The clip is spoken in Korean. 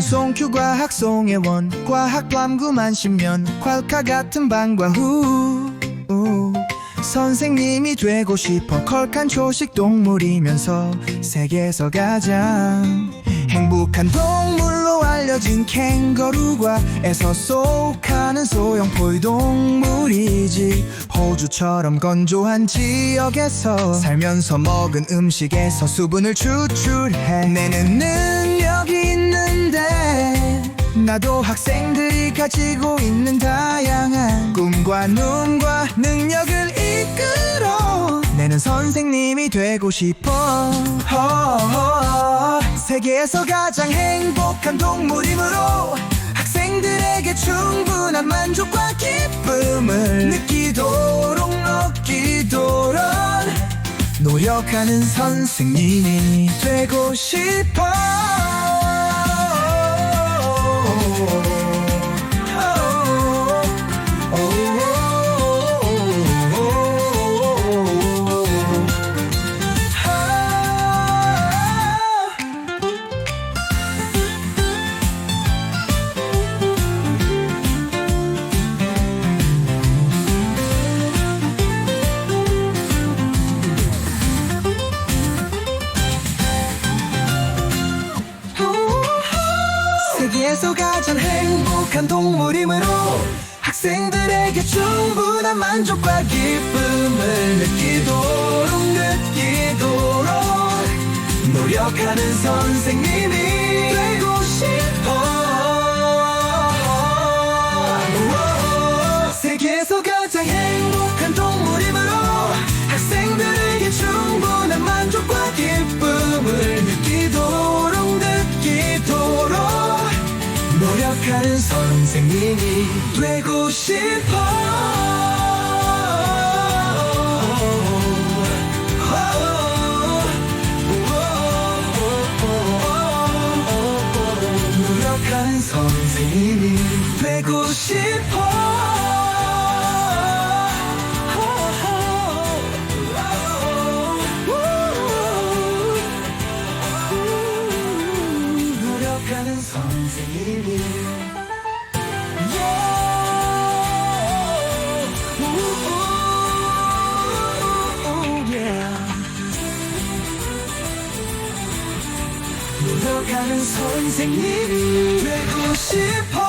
송큐 과학 송혜원 과학 탐구만 십년 콸카 같은 방과 후 우. 선생님이 되고 싶어 컬칸 초식 동물이면서 세계에서 가장 행복한 동물로 알려진 캥거루과 에서 쏙하는 소형 포유동물이지 호주처럼 건조한 지역에서 살면서 먹은 음식에서 수분을 추출해 내는 능력이 있는데 나도 학생들이 가지고 있는 다양한 꿈과 눈과 능력을 이끌어 내는 선생님이 되고 싶어. 세계에서 가장 행복한 동물이므로 학생들에게 충분한 만족과 기쁨을 느끼도록 느끼도록 노력하는 선생님이 되고 싶어 세계에서 가장 행복한 동물이므로 학생들에게 충분한 만족과 기쁨을 느끼도록 느끼도록 노력하는 선생님이 노력하는 선생님이 되고 싶어. 노력하는 선생님이 되고 싶어 노력하는 선생님이 되고 싶어